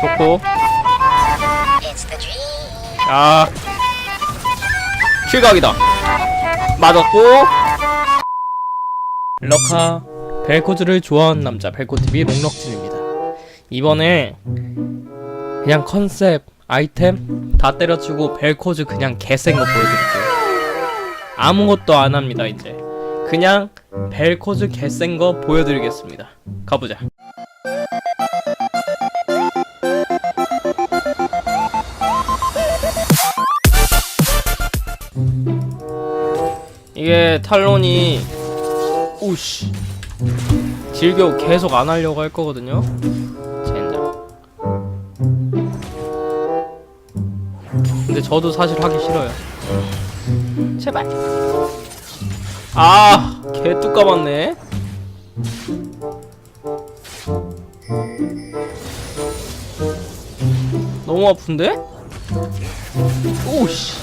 좋고. 아. 실각이다. 맞았고. 럭카 벨코즈를 좋아하는 남자 벨코TV 롱럭진입니다. 이번에 그냥 컨셉 아이템 다 때려치고 벨코즈 그냥 개센 거 보여드릴게요. 아무것도 안 합니다 이제. 그냥 벨코즈 개센 거 보여드리겠습니다. 가보자 이게 탈론이 오씨 질겨 계속 안 하려고 할 거거든요. 젠장. 근데 저도 사실 하기 싫어요. 제발. 아, 개 뚜까봤네. 너무 아픈데? 오씨.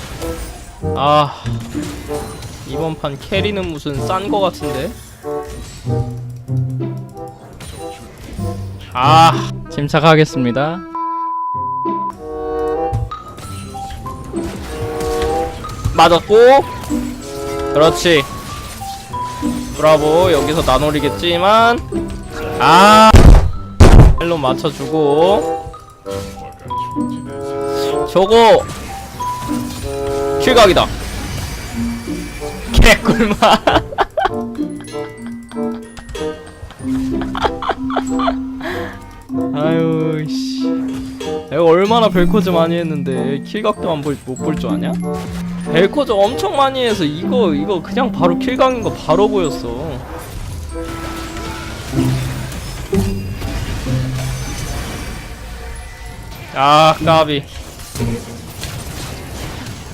아. 이번 판 캐리는 무슨 싼 거 같은데? 아, 침착하겠습니다. 맞았고, 그렇지. 브라보, 여기서 나노리겠지만, 아, 헬로 맞춰주고, 저거, 킬각이다. 개꿀맛. 아유 씨. 내가 얼마나 벨코즈 많이 했는데 킬각도 안볼못볼 줄 아냐? 벨코즈 엄청 많이 해서 이거 이거 그냥 바로 킬각인 거 바로 보였어. 아 까비.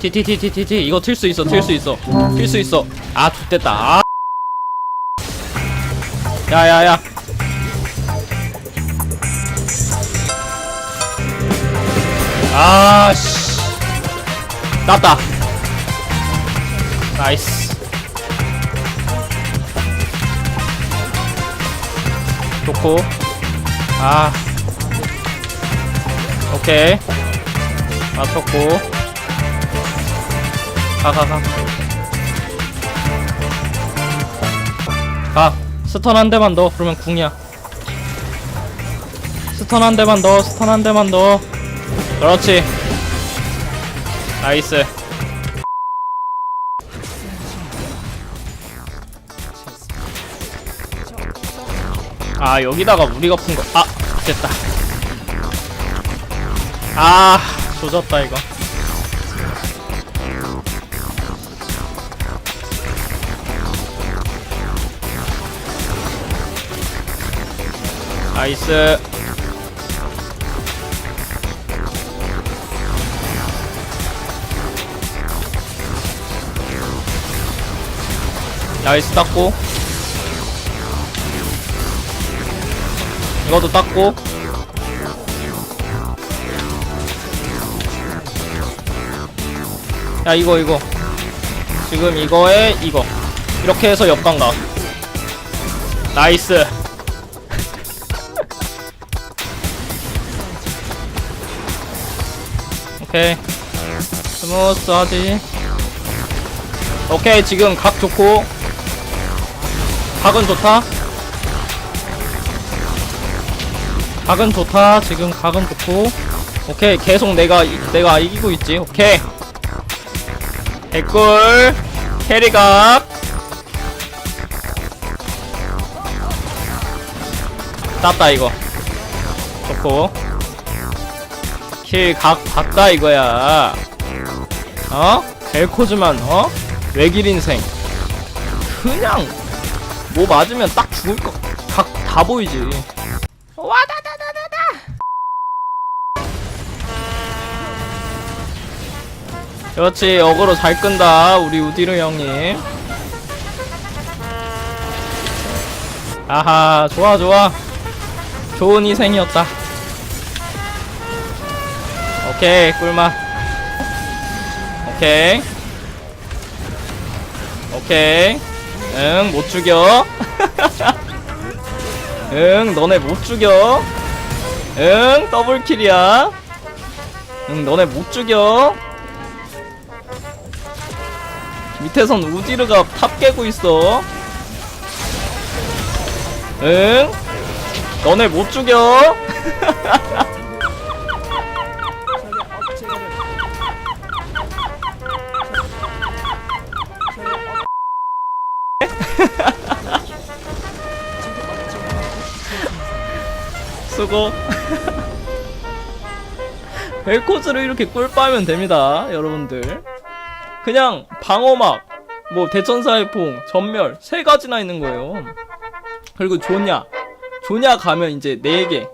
티티티티티티. 이거 틀 수 있어 틀 수 있어. 틀 수 있어. 아 좋됐다. 아. 야야야. 아씨. 땄다. 나이스. 좋고. 아. 오케이. 맞췄고 가, 가, 가. 가. 스턴 한 대만 넣어. 그러면 궁이야. 스턴 한 대만 넣어. 스턴 한 대만 넣어. 그렇지. 나이스. 아, 여기다가 우리가 푼 거. 아, 됐다. 아, 조졌다, 이거. 나이스. 나이스 땄고. 이것도 땄고. 야 이거 이거. 지금 이거에 이거. 이렇게 해서 역강 나 나이스 오케이. 스무스 하지. 오케이 지금 각 좋고. 각은 좋다. 각은 좋다. 지금 각은 좋고. 오케이 계속 내가 이- 내가 이기고 있지. 오케이. 개꿀. 캐리각. 땄다 이거. 좋고 킬각 봤다 이거야. 어? 벨코즈만 어? 외길 인생. 그냥 뭐 맞으면 딱 죽을 거각 다 보이지? 와다다다다다! 그렇지 역으로 잘 끈다 우리 우디르 형님. 아하 좋아 좋아. 좋은 희생이었다 오케이 꿀맛. 오케이. 오케이. 응 못 죽여. 응 너네 못 죽여. 응 더블킬이야. 응 너네 못 죽여. 밑에선 우디르가 탑 깨고 있어. 응? 너네 못 죽여 수고. 벨코즈를 이렇게 꿀 빠면 됩니다 여러분들. 그냥 방어막 뭐 대천사의 봉 전멸 세 가지나 있는 거예요. 그리고 조냐. 조냐 가면 이제 네 개.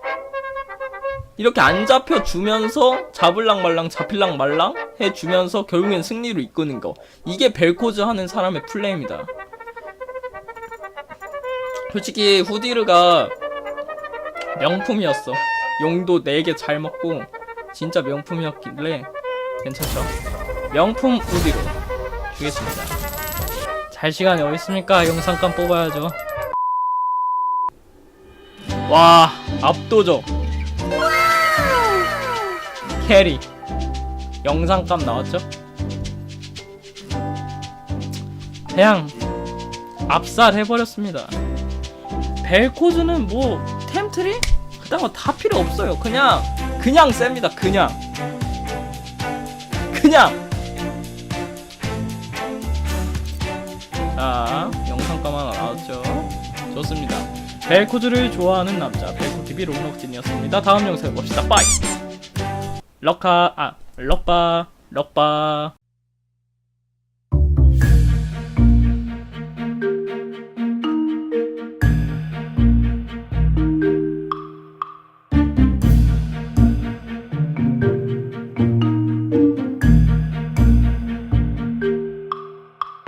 이렇게 안 잡혀 주면서 잡을랑 말랑 잡힐랑 말랑 해 주면서 결국엔 승리로 이끄는 거. 이게 벨코즈 하는 사람의 플레이입니다 솔직히 후디르가 명품이었어. 용도 4개 잘 먹고 진짜 명품이었길래 괜찮죠? 명품 우디로 주겠습니다. 잘 시간이 어디 있습니까? 영상감 뽑아야죠. 와 압도적 캐리 영상감 나왔죠? 그냥 압살해버렸습니다. 벨코즈는 뭐 템트리? 그딴 거 다 필요 없어요. 그냥 그냥 셉니다. 그냥 그냥 자 하나 나왔죠. 좋습니다. 벨코즈를 좋아하는 남자 벨코TV 롱록진이었습니다. 다음 영상에 봅시다. 빠이 럭카 아 럭바 럭바